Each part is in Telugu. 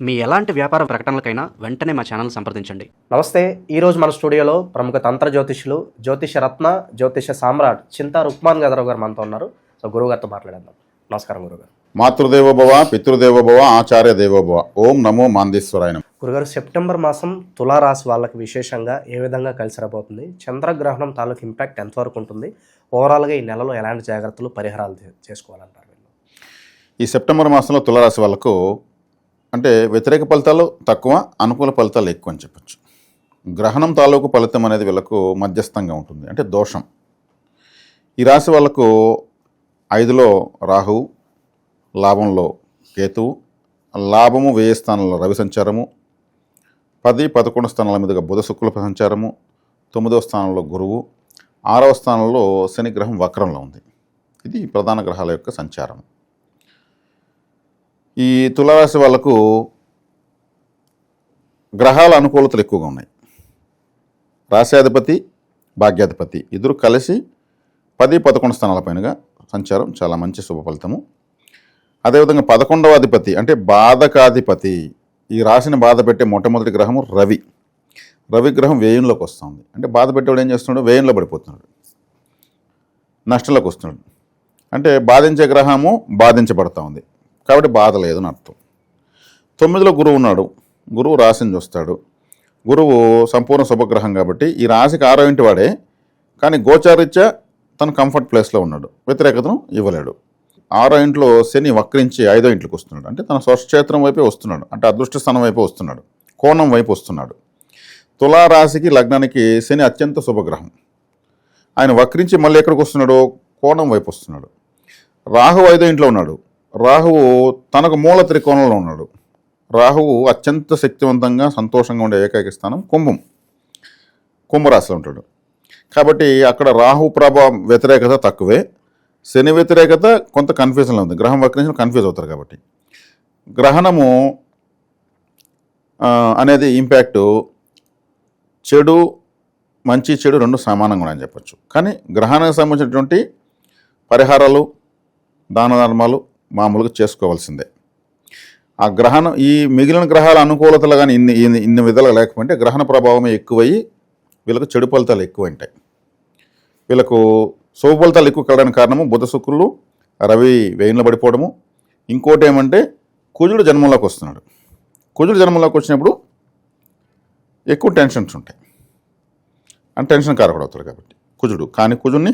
మీ ఎలాంటి వ్యాపార ప్రకటనలకైనా వెంటనే మా ఛానల్ సంప్రదించండి. నమస్తే ఈరోజు మన స్టూడియోలో ప్రముఖ తంత్ర జ్యోతిష్యులు జ్యోతిష రత్న జ్యోతిష సామ్రాట్ చింతా రుక్మాన్ గదరావు గారు మనతో ఉన్నారు. సో గురువుగారితో మాట్లాడేద్దాం. నమస్కారం గురుగారు మాతృదేవో భవ పితృదేవో భవ ఆచార్య దేవో భవ ఓం నమో మాందేశ్వరాయ నమః. గురుగారు సెప్టెంబర్ మాసం తులారాశి వాళ్ళకి విశేషంగా ఏ విధంగా కలిసి రాబోతుంది? చంద్రగ్రహణం తాలూకు ఇంపాక్ట్ ఎంతవరకు ఉంటుంది? ఓవరాల్గా ఈ నెలలో ఎలాంటి జాగ్రత్తలు పరిహారాలు చే- చేసుకోవాలంటారు ఈ సెప్టెంబర్ మాసంలో తులరాశి వాళ్ళకు అంటే వ్యతిరేక ఫలితాలు తక్కువ అనుకూల ఫలితాలు ఎక్కువ అని చెప్పచ్చు. గ్రహణం తాలూకు ఫలితం అనేది వీళ్ళకు మధ్యస్థంగా ఉంటుంది. అంటే దోషం. ఈ రాశి వాళ్ళకు ఐదులో రాహువు లాభంలో కేతువు లాభము వ్యయ స్థానంలో రవి సంచారము పది పదకొండు స్థానాల మీదుగా బుధ శుక్ల సంచారము తొమ్మిదవ స్థానంలో గురువు ఆరవ స్థానంలో శని గ్రహం వక్రంలో ఉంది. ఇది ప్రధాన గ్రహాల యొక్క సంచారం ఈ తులారాశి వాళ్ళకు గ్రహాల అనుకూలతలు ఎక్కువగా ఉన్నాయి. రాశ్యాధిపతి భాగ్యాధిపతి ఇద్దరు కలిసి పది పదకొండు స్థానాల పైనగా సంచారం చాలా మంచి శుభ ఫలితము. అదేవిధంగా పదకొండవ అధిపతి అంటే బాధకాధిపతి ఈ రాశిని బాధ పెట్టే మొట్టమొదటి గ్రహము రవి. రవి గ్రహం వ్యయంలోకి వస్తుంది. అంటే బాధ పెట్టేవాడు ఏం చేస్తున్నాడు? వ్యయంలో పడిపోతున్నాడు. నష్టంలోకి వస్తున్నాడు. అంటే బాధించే గ్రహము బాధించబడతా ఉంది. కాబట్టి బాధ లేదని అర్థం. తొమ్మిదిలో గురువు ఉన్నాడు. గురువు రాశిని చూస్తాడు. గురువు సంపూర్ణ శుభగ్రహం కాబట్టి ఈ రాశికి ఆరో ఇంటి వాడే కానీ గోచారీత్యా తన కంఫర్ట్ ప్లేస్లో ఉన్నాడు. వ్యతిరేకతను ఇవ్వలేడు. ఆరో ఇంట్లో శని వక్రించి ఐదో ఇంట్లోకి వస్తున్నాడు. అంటే తన స్వక్షేత్రం వైపే వస్తున్నాడు. అంటే అదృష్ట స్థానం వైపే వస్తున్నాడు. కోణం వైపు వస్తున్నాడు. తులారాశికి లగ్నానికి శని అత్యంత శుభగ్రహం. ఆయన వక్రించి మళ్ళీ ఎక్కడికి వస్తున్నాడు? కోణం వైపు వస్తున్నాడు. రాహు ఐదో ఇంట్లో ఉన్నాడు. రాహువు తనకు మూల త్రికోణంలో ఉన్నాడు. రాహువు అత్యంత శక్తివంతంగా సంతోషంగా ఉండే ఏకైక స్థానం కుంభం. కుంభరాశిలో ఉంటాడు. కాబట్టి అక్కడ రాహు ప్రభావం వ్యతిరేకత తక్కువే. శని వ్యతిరేకత కొంత కన్ఫ్యూజన్లో ఉంది. గ్రహం వక్రించి కన్ఫ్యూజ్ అవుతారు కాబట్టి. గ్రహణము అనేది ఇంపాక్టు చెడు మంచి చెడు రెండు సమానంగా ఉన్నాయని చెప్పొచ్చు. కానీ గ్రహణానికి సంబంధించినటువంటి పరిహారాలు దాన ధర్మాలు మామూలుగా చేసుకోవాల్సిందే. ఆ గ్రహణం ఈ మిగిలిన గ్రహాల అనుకూలతలు కానీ ఇన్ని ఇన్ని ఇన్ని విధాలుగా లేకపోతే గ్రహణ ప్రభావమే ఎక్కువయ్యి వీళ్ళకు చెడు ఫలితాలు ఎక్కువ ఉంటాయి వీళ్ళకు శుభ ఫలితాలు ఎక్కువ కలగడానికి కారణము బుధ శుక్రులు రవి వేయంలో పడిపోవడము. ఇంకోటి ఏమంటే కుజుడు జన్మంలోకి వస్తున్నాడు. కుజుడు జన్మంలోకి వచ్చినప్పుడు ఎక్కువ టెన్షన్స్ ఉంటాయి. అంటే టెన్షన్ కారకుడు అవుతాడు కాబట్టి కుజుడు. కానీ కుజుడిని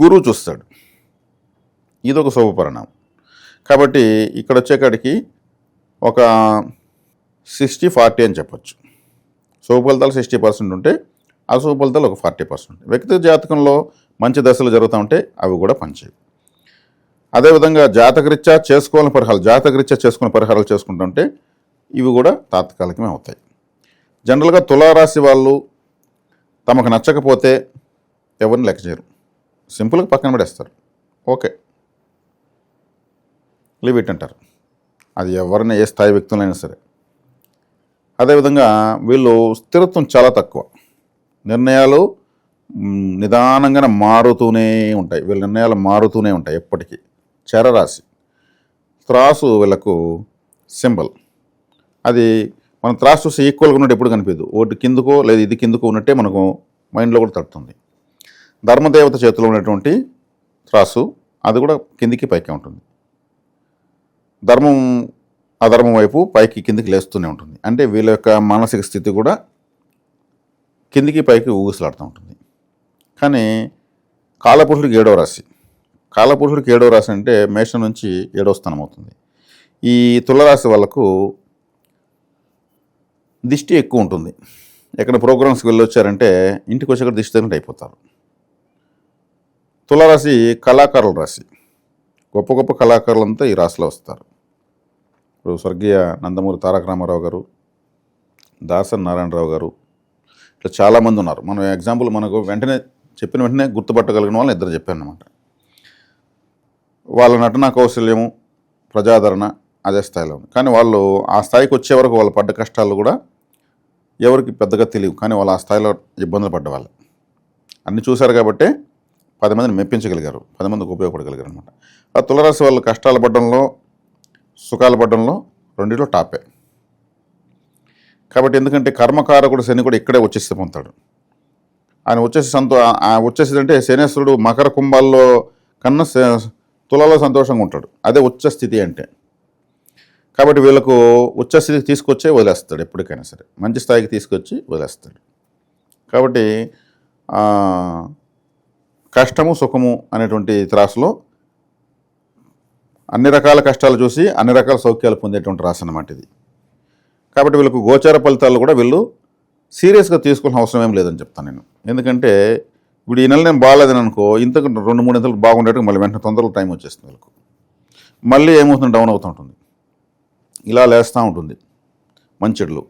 గురువు చూస్తాడు. ఇది ఒక శుభ పరిణామం. కాబట్టి ఇక్కడ వచ్చేకాడికి ఒక సిక్స్టీ ఫార్టీ అని చెప్పచ్చు. శుభ ఫలితాలు సిక్స్టీ పర్సెంట్ ఉంటే అశుభ ఫలితాలు ఒక ఫార్టీ పర్సెంట్ వ్యక్తిగత జాతకంలో మంచి దశలు జరుగుతూ ఉంటే అవి కూడా పనిచేయవు. అదేవిధంగా జాతకరీత్యా చేసుకోవాలని పరిహారాలు జాతకరీత్యా చేసుకునే పరిహారాలు చేసుకుంటుంటే ఇవి కూడా తాత్కాలికమే అవుతాయి. జనరల్గా తులారాశి వాళ్ళు తమకు నచ్చకపోతే ఎవరిని లెక్క చేయరు. సింపుల్గా పక్కన పడేస్తారు ఓకే. లీవ్ ఇట్ అంటారు. అది ఎవరిని ఏ స్థాయి వ్యక్తులైనా సరే. అదేవిధంగా వీళ్ళు స్థిరత్వం చాలా తక్కువ. నిర్ణయాలు నిదానంగానే మారుతూనే ఉంటాయి. వీళ్ళ నిర్ణయాలు మారుతూనే ఉంటాయి ఎప్పటికీ. చరరాశి. త్రాసు వీళ్ళకు సింబల్. అది మనం త్రాసు చూసి ఈక్వల్గా ఉన్నట్టు ఎప్పుడు కనిపించదు. ఒకటి కిందకో లేదు ఇది కిందకో ఉన్నట్టే మనకు మైండ్లో కూడా తడుతుంది. ధర్మదేవత చేతిలో ఉన్నటువంటి త్రాసు అది కూడా కిందికి పైకి ఉంటుంది. ధర్మం అధర్మం వైపు పైకి కిందికి లేస్తూనే ఉంటుంది. అంటే వీళ్ళ యొక్క మానసిక స్థితి కూడా కిందికి పైకి ఊగిసలాడుతూ ఉంటుంది. కానీ కాలపురుషుడికి ఏడవ రాశి. కాలపురుషుడికి ఏడవ రాశి అంటే మేషం నుంచి ఏడవ స్థానం అవుతుంది. ఈ తులరాశి వాళ్ళకు దిష్టి ఎక్కువ ఉంటుంది. ఎక్కడ ప్రోగ్రామ్స్కి వెళ్ళొచ్చారంటే ఇంటికి వచ్చాక దిష్టి తగినట్టు అయిపోతారు. తులరాశి కళాకారుల రాశి. గొప్ప గొప్ప కళాకారులంతా ఈ రాశిలో వస్తారు. ఇప్పుడు స్వర్గీయ నందమూరి తారక రామారావు గారు దాసన్ నారాయణరావు గారు ఇట్లా చాలామంది ఉన్నారు. మనం ఎగ్జాంపుల్ మనకు వెంటనే చెప్పిన వెంటనే గుర్తుపట్టగలిగిన వాళ్ళని ఇద్దరు చెప్పాను అనమాట వాళ్ళ నటన కౌశల్యము ప్రజాదరణ అదే స్థాయిలో ఉంది. కానీ వాళ్ళు ఆ స్థాయికి వచ్చే వరకు వాళ్ళు పడ్డ కష్టాలు కూడా ఎవరికి పెద్దగా తెలియవు. కానీ వాళ్ళు ఆ స్థాయిలో ఇబ్బందులు పడ్డ వాళ్ళు. చూశారు కాబట్టే పది మందిని మెప్పించగలిగారు. పది మందికి ఉపయోగపడగలిగారు అనమాట ఆ తులరాశి వాళ్ళు కష్టాలు పడడంలో సుఖాలు పడడంలో రెండిట్లో టాపే. కాబట్టి ఎందుకంటే కర్మకారకుడు శని కూడా ఇక్కడే వచ్చేసి పొందుతాడు. ఆయన వచ్చేసి సంతో ఆ వచ్చేసి అంటే శనేశ్వరుడు మకర కుంభాల్లో కన్నా తులలో సంతోషంగా ఉంటాడు. అదే ఉచ్చ స్థితి అంటే. కాబట్టి వీళ్ళకు ఉచ్చ స్థితికి తీసుకొచ్చే వదిలేస్తాడు ఎప్పటికైనా సరే. మంచి స్థాయికి తీసుకొచ్చి వదిలేస్తాడు. కాబట్టి కష్టము సుఖము అనేటువంటి త్రాసులో అన్ని రకాల కష్టాలు చూసి అన్ని రకాల సౌఖ్యాలు పొందేటువంటి రాశి అన్నమాట ఇది. కాబట్టి వీళ్ళకు గోచార ఫలితాలు కూడా వీళ్ళు సీరియస్గా తీసుకోవాల్సిన అవసరం ఏం లేదని చెప్తాను నేను. ఎందుకంటే ఇప్పుడు ఈ నెల నేను బాగాలేదని అనుకో ఇంతకు రెండు మూడు నెలలు బాగుండేట్టుగా మళ్ళీ వెంటనే తొందరగా టైం వచ్చేస్తుంది వీళ్ళకు. మళ్ళీ ఏమవుతుంది డౌన్ అవుతూ ఉంటుంది. ఇలా లేస్తూ ఉంటుంది. మంచిడ్లు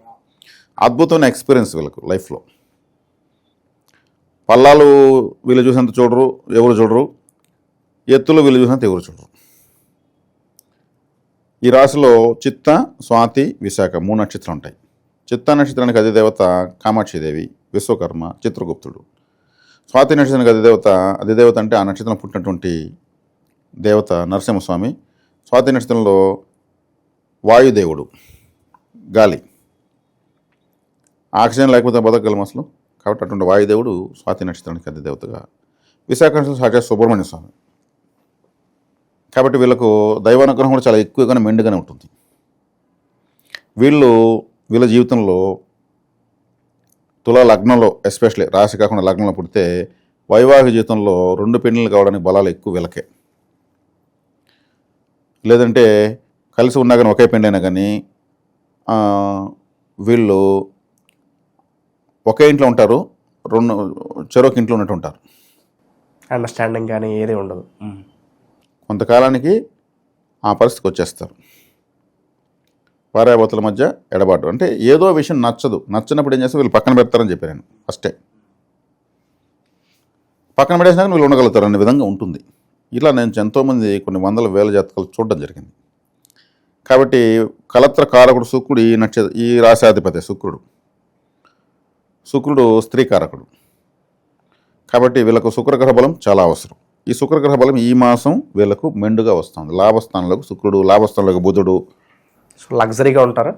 అద్భుతమైన ఎక్స్పీరియన్స్ వీళ్ళకు లైఫ్లో. పల్లాలు వీళ్ళు చూసినంత చూడరు ఎవరు చూడరు. ఎత్తులు వీళ్ళు చూసినంత ఎవరు చూడరు. ఈ రాశిలో చిత్త స్వాతి విశాఖ మూడు నక్షత్రాలు ఉంటాయి చిత్త నక్షత్రానికి అధిదేవత కామాక్షిదేవి విశ్వకర్మ చిత్రగుప్తుడు. స్వాతి నక్షత్రానికి అధిదేవత అధిదేవత అంటే ఆ నక్షత్రం పుట్టినటువంటి దేవత నరసింహస్వామి. స్వాతి నక్షత్రంలో వాయుదేవుడు గాలి. ఆక్సిజన్ లేకపోతే బతకగలం అసలు. కాబట్టి అటువంటి వాయుదేవుడు స్వాతి నక్షత్రానికి అధిదేవతగా విశాఖ నక్షత్రం సాక్షాత్ సుబ్రహ్మణ్య స్వామి. కాబట్టి వీళ్ళకు దైవానుగ్రహం కూడా చాలా ఎక్కువగానే మెండుగానే ఉంటుంది. వీళ్ళు వీళ్ళ జీవితంలో తుల లగ్నంలో ఎస్పెషల్లీ రాశి కాకుండా లగ్నంలో పుడితే వైవాహిక జీవితంలో రెండు పెళ్ళిళ్ళు కావడానికి బలాలు ఎక్కువ వీళ్ళకే. లేదంటే కలిసి ఉన్నా కానీ ఒకే పెళ్ళైనా కానీ వీళ్ళు ఒకే ఇంట్లో ఉంటారు రెండు చెరొక ఇంట్లో ఉన్నట్టు ఉంటారు. అండర్స్టాండింగ్ కానీ ఏది ఉండదు. కొంతకాలానికి ఆ పరిస్థితికి వచ్చేస్తారు. భార్యాభర్తల మధ్య ఎడబాటు. అంటే ఏదో విషయం నచ్చదు. నచ్చినప్పుడు ఏం చేస్తే వీళ్ళు పక్కన పెడతారని చెప్పాను నేను ఫస్టే. పక్కన పెట్టేసినాక వీళ్ళు ఉండగలుగుతారు అనే విధంగా ఉంటుంది. ఇలా నేను ఎంతోమంది కొన్ని వందల వేల జాతకాలు చూడడం జరిగింది. కాబట్టి కలత్ర కారకుడు శుక్రుడు ఈ నక్షత్ర ఈ రాశాధిపతి శుక్రుడు. శుక్రుడు స్త్రీ కారకుడు కాబట్టి వీళ్ళకు శుక్రగ్రహ బలం చాలా అవసరం. ఈ శుక్రగ్రహ బలం ఈ మాసం వీళ్ళకు మెండుగా వస్తుంది. లాభస్థానంలోకి శుక్రుడు లాభస్థానంలోకి బుధుడు. లగ్జరీగా ఉంటారా?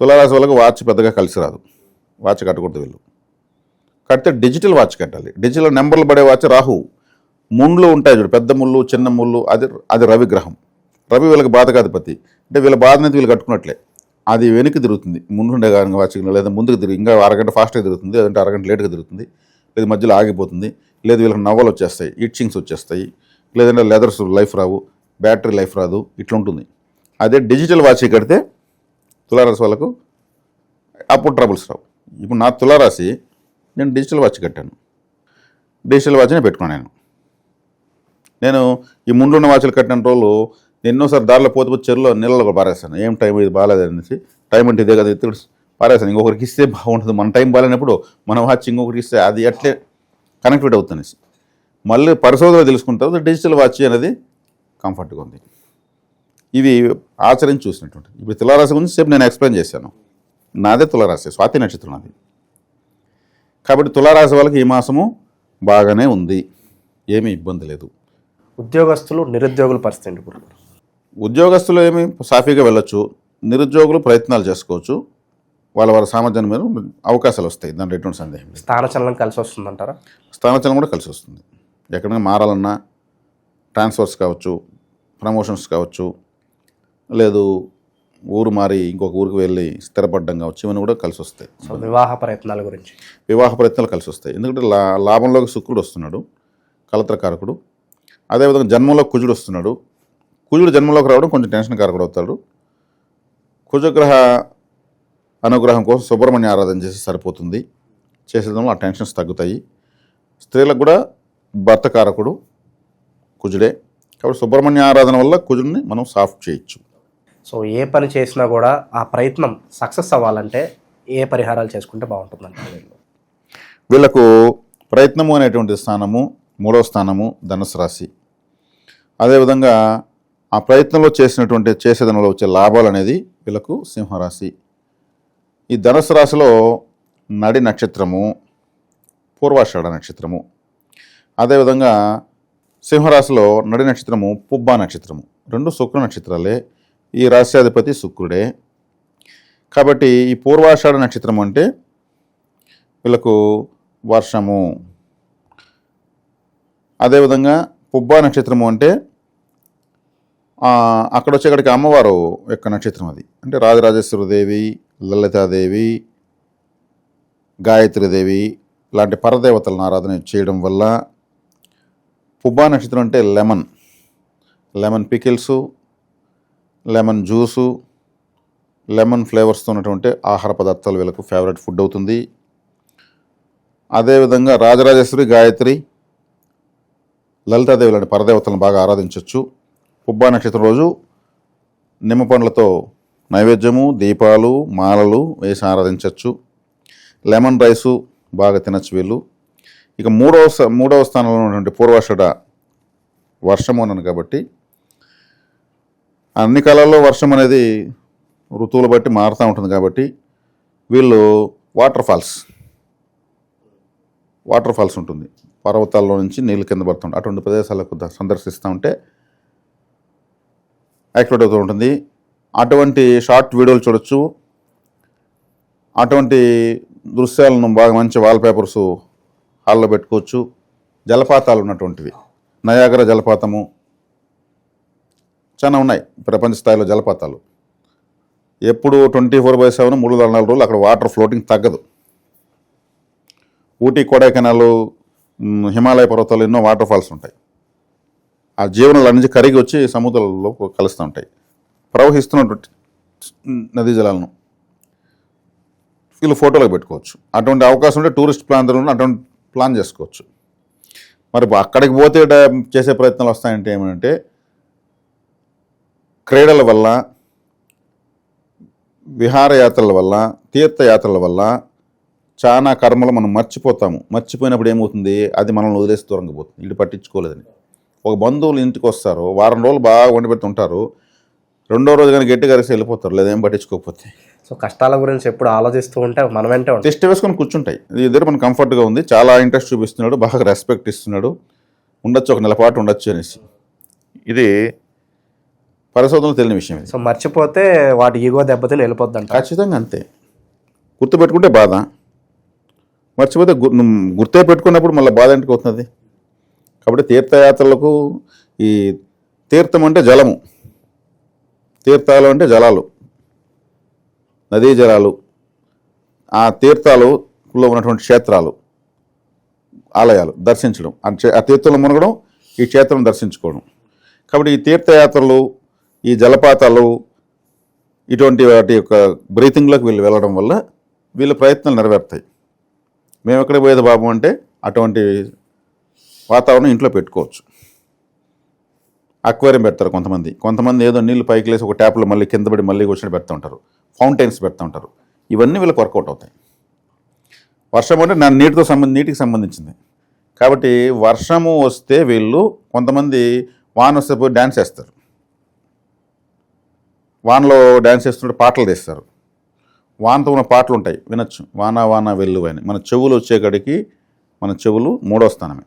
తులారాశి వాళ్ళకి వాచ్ పెద్దగా కలిసి రాదు. వాచ్ కట్టకూడదు వీళ్ళు. కడితే డిజిటల్ వాచ్ కట్టాలి. డిజిటల్ నెంబర్లు పడే వాచ్ రాహు. ముండ్లు ఉంటాయి చూడు పెద్ద ముళ్ళు చిన్న ముళ్ళు అది అది రవి గ్రహం. రవి వీళ్ళకి బాధకాధిపతి అంటే వీళ్ళ బాధనైతే వీళ్ళు కట్టుకున్నట్లే. అది వెనక్కి తిరుగుతుంది. ముందుండే కారణంగా వాచ్ లేదా ముందుకు తిరిగి ఇంకా అరగంట ఫాస్ట్గా తిరుగుతుంది లేదంటే అరగంట లేట్గా తిరుగుతుంది లేదా మధ్యలో ఆగిపోతుంది లేదు వీళ్ళకి నవ్వలు వచ్చేస్తాయి ఇచ్చింగ్స్ వచ్చేస్తాయి లేదంటే లెదర్స్ లైఫ్ రావు బ్యాటరీ లైఫ్ రాదు ఇట్లా ఉంటుంది. అదే డిజిటల్ వాచ్ కడితే తులారాశి వాళ్ళకు అప్పుడు ట్రబుల్స్ రావు. ఇప్పుడు నా తులారాశి నేను డిజిటల్ వాచ్ కట్టాను. డిజిటల్ వాచ్నే పెట్టుకున్నాను నేను. నేను ఈ ముందున్న వాచ్లు కట్టిన రోజులు ఎన్నోసారి దారిలో పోతే పోతే చెరువులో నీళ్ళలో పారేస్తాను. ఏం టైం ఇది బాగాలేదనేసి టైం అంటే ఇదే కదా ఎత్తుడు పారేస్తాను. ఇంకొకరికి ఇస్తే బాగుంటుంది. మన టైం బాగాలేనప్పుడు మన వాచ్ ఇంకొకరికి ఇస్తే అది అట్లే కనెక్టెడ్ అవుతుంది మళ్ళీ పరిశోధన తెలుసుకున్న తర్వాత డిజిటల్ వాచ్ అనేది కంఫర్ట్గా ఉంది. ఇవి ఆచరించి చూసినటువంటి. ఇప్పుడు తులారాశి గురించి సేపు నేను ఎక్స్ప్లెయిన్ చేశాను. నాదే తులారాశి స్వాతి నక్షత్రం నాది. కాబట్టి తులారాశి వాళ్ళకి ఈ మాసము బాగానే ఉంది. ఏమీ ఇబ్బంది లేదు. ఉద్యోగస్తులు నిరుద్యోగుల పరిస్థితి ఇప్పుడు? ఉద్యోగస్తులు ఏమి సాఫీగా వెళ్ళొచ్చు నిరుద్యోగులు ప్రయత్నాలు చేసుకోవచ్చు వాళ్ళ వాళ్ళ సామర్థ్యం మీద అవకాశాలు వస్తాయి. దాంట్లో ఎటువంటి సందేహం స్థానచలనం కలిసి వస్తుందంటారా? స్థానచలనం కూడా కలిసి వస్తుంది. ఎక్కడైనా మారాలన్నా ట్రాన్స్ఫర్స్ కావచ్చు ప్రమోషన్స్ కావచ్చు లేదు ఊరు మారి ఇంకొక ఊరికి వెళ్ళి స్థిరపడడం కావచ్చు ఇవన్నీ కూడా కలిసి వస్తాయి. సో వివాహ ప్రయత్నాల గురించి. వివాహ ప్రయత్నాలు కలిసి వస్తాయి. ఎందుకంటే లాభంలోకి శుక్రుడు వస్తున్నాడు కలత్రకారకుడు అదేవిధంగా జన్మంలో కుజుడు వస్తున్నాడు. కుజుడు జన్మంలోకి రావడం కొంచెం టెన్షన్ కారకుడు అవుతాడు. కుజగ్రహ అనుగ్రహం కోసం సుబ్రహ్మణ్య ఆరాధన చేసి సరిపోతుంది. చేసేదంలో ఆ టెన్షన్స్ తగ్గుతాయి. స్త్రీలకు కూడా భర్త కారకుడు కుజుడే. కాబట్టి సుబ్రహ్మణ్య ఆరాధన వల్ల కుజుడిని మనం సాఫ్ట్ చేయొచ్చు. సో ఏ పని చేసినా కూడా ఆ ప్రయత్నం సక్సెస్ అవ్వాలంటే ఏ పరిహారాలు చేసుకుంటే బాగుంటుందంటారు వీళ్ళు వీళ్ళకు ప్రయత్నము అనేటువంటి స్థానము మూడవ స్థానము ధనుసు రాశి. అదేవిధంగా ఆ ప్రయత్నంలో చేసినటువంటి చేసేదనంలో వచ్చే లాభాలు అనేది వీళ్ళకు సింహరాశి. ఈ ధనుసు రాశిలో నడి నక్షత్రము పూర్వాషాఢ నక్షత్రము. అదేవిధంగా సింహరాశిలో నడి నక్షత్రము పుబ్బా నక్షత్రము. రెండు శుక్ర నక్షత్రాలే. ఈ రాశ్యాధిపతి శుక్రుడే. కాబట్టి ఈ పూర్వాషాఢ నక్షత్రం అంటే వీళ్ళకు వర్షము. అదేవిధంగా పుబ్బా నక్షత్రము అంటే అక్కడ వచ్చేక్కడికి అమ్మవారు యొక్క నక్షత్రం అది. అంటే రాజరాజేశ్వరదేవి లలితాదేవి గాయత్రీదేవి లాంటి పరదేవతలను ఆరాధన చేయడం వల్ల పుబ్బా నక్షత్రం అంటే lemon. Lemon pickles lemon juice lemon ఫ్లేవర్స్తో ఉన్నటువంటి ఆహార పదార్థాలు వీళ్ళకు ఫేవరెట్ ఫుడ్ అవుతుంది. అదేవిధంగా రాజరాజేశ్వరి గాయత్రి లలితాదేవి లాంటి పరదేవతలను బాగా ఆరాధించవచ్చు పుబ్బా నక్షత్రం రోజు నిమ్మ పండ్లతో నైవేద్యము దీపాలు మాలలు వేసి ఆరాధించవచ్చు లెమన్ రైసు బాగా తినచ్చు వీళ్ళు. ఇక మూడవ మూడవ స్థానంలో ఉన్నటువంటి పూర్వాషడ వర్షం ఉన్నాను కాబట్టి అన్ని కాలాల్లో వర్షం అనేది ఋతువులు బట్టి మారుతూ ఉంటుంది కాబట్టి వీళ్ళు వాటర్ ఫాల్స్ వాటర్ ఫాల్స్ ఉంటుంది. పర్వతాల్లో నుంచి నీళ్ళు కింద పడుతుంటాయి. అటువంటి ప్రదేశాలకు సందర్శిస్తూ ఉంటే యాక్టివేట్ అవుతూ ఉంటుంది. అటువంటి షార్ట్ వీడియోలు చూడొచ్చు. అటువంటి దృశ్యాలను బాగా మంచి వాల్ పేపర్స్ హాల్లో పెట్టుకోవచ్చు. జలపాతాలు ఉన్నటువంటివి. నయాగర జలపాతము. చాలా ఉన్నాయి. ప్రపంచ స్థాయిలో జలపాతాలు. ఎప్పుడు ట్వంటీ ఫోర్ బై సెవెన్ మూడు వందల నాలుగు రోజులు అక్కడ వాటర్ ఫ్లోటింగ్ తగ్గదు. ఊటీ కొడైకెనాల్ హిమాలయ పర్వతాలు ఎన్నో వాటర్ ఫాల్స్ ఉంటాయి. ఆ జీవనాలు నుంచి కరిగి వచ్చి సముద్రంలో కలుస్తూ ఉంటాయి. ప్రవహిస్తున్నటువంటి నదీ జలాలను వీళ్ళు ఫోటోలకు పెట్టుకోవచ్చు. అటువంటి అవకాశం ఉంటే టూరిస్ట్ ప్రాంతంలో అటువంటి ప్లాన్ చేసుకోవచ్చు. మరి అక్కడికి పోతే చేసే ప్రయత్నాలు వస్తాయంటే ఏమంటే క్రీడల వల్ల విహారయాత్రల వల్ల తీర్థయాత్రల వల్ల చాలా కర్మలు మనం మర్చిపోతాము. మర్చిపోయినప్పుడు ఏమవుతుంది? అది మనల్ని వదిలేసి దూరంగా పోతుంది. ఇటు పట్టించుకోలేదని. ఒక బంధువులు ఇంటికి వస్తారు వారం రోజులు బాగా వండి పెడుతుంటారు. రెండో రోజు కానీ గట్టి కరిసి వెళ్ళిపోతారు లేదా ఏం పట్టించుకోకపోతే. సో కష్టాల గురించి ఎప్పుడు ఆలోచిస్తూ ఉంటే మన వెంటే టెస్ట్ వేసుకొని కూర్చుంటాయి. ఇది ఇద్దరు మనకు కంఫర్ట్గా ఉంది చాలా ఇంట్రెస్ట్ చూపిస్తున్నాడు బాగా రెస్పెక్ట్ ఇస్తున్నాడు. ఉండొచ్చు ఒక నెల పాటు ఉండొచ్చు అనేసి. ఇది పరిశోధనలు తెలియని విషయం ఇది. సో మర్చిపోతే వాటి ఈగో దెబ్బతిని వెళ్ళిపోద్ది అంట ఖచ్చితంగా అంతే. గుర్తుపెట్టుకుంటే బాధ. మర్చిపోతే గుర్తే పెట్టుకున్నప్పుడు మళ్ళీ బాధ ఎందుకు అవుతుంది కాబట్టి తీర్థయాత్రలకు ఈ తీర్థం అంటే జలము. తీర్థాలు అంటే జలాలు. నదీ జలాలు. ఆ తీర్థాలలో ఉన్నటువంటి క్షేత్రాలు ఆలయాలు దర్శించడం. ఆ క్షే- ఆ తీర్థంలో మునగడం ఈ క్షేత్రం దర్శించుకోవడం. కాబట్టి ఈ తీర్థయాత్రలు ఈ జలపాతాలు ఇటువంటి వాటి యొక్క బ్రీతింగ్లోకి వీళ్ళు వెళ్ళడం వల్ల వీళ్ళ ప్రయత్నాలు నెరవేరుతాయి. మేము ఎక్కడికి పోయేది బాబు అంటే అటువంటి వాతావరణం ఇంట్లో పెట్టుకోవచ్చు. అక్వేరియం పెడతారు కొంతమంది. కొంతమంది ఏదో నీళ్ళు పైకి లేసి ఒక ట్యాప్లో మళ్ళీ కింద పడి మళ్ళీ కూర్చొని పెడతా ఉంటారు. ఫౌంటైన్స్ పెడతా ఉంటారు. ఇవన్నీ వీళ్ళకి వర్కౌట్ అవుతాయి. వర్షం అంటే నా నీటితో సంబంధ నీటికి సంబంధించింది. కాబట్టి వర్షము వస్తే వీళ్ళు కొంతమంది వాన వస్తే పోయి డ్యాన్స్ వేస్తారు. వానలో డ్యాన్స్ చేస్తుంటే పాటలు తీస్తారు. వానతో ఉన్న పాటలు ఉంటాయి వినొచ్చు. వాన వాన వెళ్ళు అని. మన చెవులు వచ్చేకాడికి మన చెవులు మూడో స్థానమే.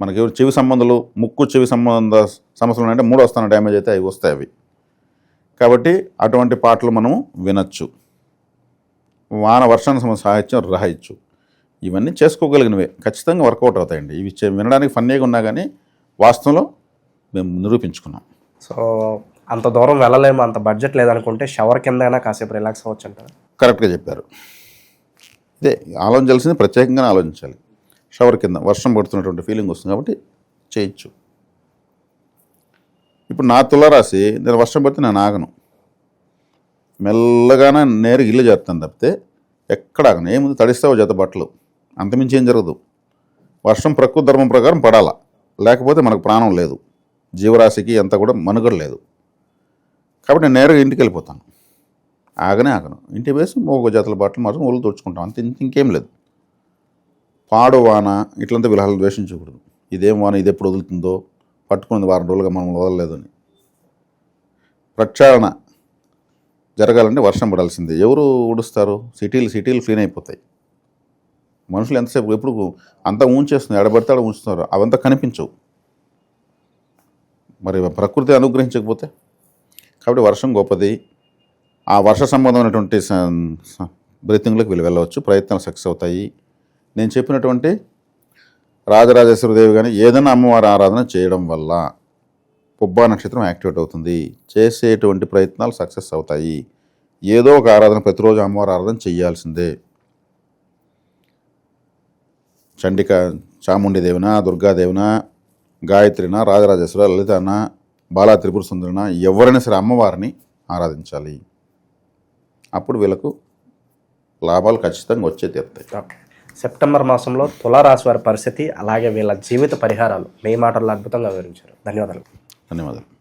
మనకి చెవి సంబంధాలు ముక్కు చెవి సంబంధ సమస్యలు ఉన్నాయంటే మూడో స్థానం డ్యామేజ్ అయితే అవి వస్తాయి అవి. కాబట్టి అటువంటి పాటలు మనం వినొచ్చు. వాన వర్షానికి సంబంధించిన సాహిత్యం రాయొచ్చు ఇవన్నీ చేసుకోగలిగినవే. ఖచ్చితంగా వర్కౌట్ అవుతాయండి. ఇవి వినడానికి ఫన్నీగా ఉన్నా కానీ వాస్తవంలో మేము నిరూపించుకున్నాం. సో అంత దూరం వెళ్ళలేము. అంత బడ్జెట్ లేదనుకుంటే షవర్ కింద కాసేపు రిలాక్స్ అవ్వచ్చు అంటారు కరెక్ట్గా చెప్పారు. ఇదే ఆలోచించాల్సింది ప్రత్యేకంగానే ఆలోచించాలి. షవర్ కింద వర్షం పడుతున్నటువంటి ఫీలింగ్ వస్తుంది కాబట్టి చేయొచ్చు. ఇప్పుడు నా తులరాశి నేను వర్షం పడితే నేను ఆగను. మెల్లగానే నేరుగా ఇల్లు చేస్తాను తప్పితే ఎక్కడ ఆగను. ఏముంది తడిస్తావు జత బట్టలు. అంతమించి ఏం జరగదు. వర్షం ప్రకృతి ధర్మం ప్రకారం పడాలా. లేకపోతే మనకు ప్రాణం లేదు. జీవరాశికి అంతా కూడా మనుగడ లేదు. కాబట్టి నేను నేరుగా ఇంటికి వెళ్ళిపోతాను. ఆగనే ఆగను. ఇంటి వేసి ఒక జతల బట్టలు మాత్రం ఒళ్ళు తుడుచుకుంటాం. అంత ఇంకేం లేదు. పాడు వాన ఇట్లంతా విలహాలు ద్వేషించకూడదు. ఇదేం వాన ఇది ఎప్పుడు వదులుతుందో పట్టుకున్నది వారం రోజులుగా మనం వదలలేదని. ప్రక్షాళన జరగాలంటే వర్షం పడాల్సిందే. ఎవరు ఊడుస్తారు? సిటీలు సిటీలు క్లీన్ అయిపోతాయి. మనుషులు ఎంతసేపు ఎప్పుడు అంతా ఉంచేస్తుంది ఎడబడితే ఆడ ఉంచుతున్నారు అవంతా కనిపించవు. మరి ప్రకృతి అనుగ్రహించకపోతే? కాబట్టి వర్షం గొప్పది. ఆ వర్ష సంబంధమైనటువంటి బ్రీతింగ్లకు వీళ్ళు వెళ్ళవచ్చు. ప్రయత్నాలు సక్సెస్ అవుతాయి. నేను చెప్పినటువంటి రాజరాజేశ్వరదేవి కానీ ఏదైనా అమ్మవారి ఆరాధన చేయడం వల్ల పుబ్బా నక్షత్రం యాక్టివేట్ అవుతుంది. చేసేటువంటి ప్రయత్నాలు సక్సెస్ అవుతాయి. ఏదో ఒక ఆరాధన ప్రతిరోజు అమ్మవారి ఆరాధన చేయాల్సిందే. చండిక చాముండి దేవిన దుర్గాదేవిన గాయత్రిన రాజరాజేశ్వర లలితన బాలా త్రిపుర సుందరిన ఎవరైనా సరే అమ్మవారిని ఆరాధించాలి. అప్పుడు వీళ్ళకు లాభాలు ఖచ్చితంగా వచ్చే తీరుతాయి. సెప్టెంబర్ మాసంలో తులారాశి వారి పరిస్థితి అలాగే వీళ్ళ జీవిత పరిహారాలు. మీ మాటల్లో అద్భుతంగా వివరించారు. ధన్యవాదాలు. ధన్యవాదాలు.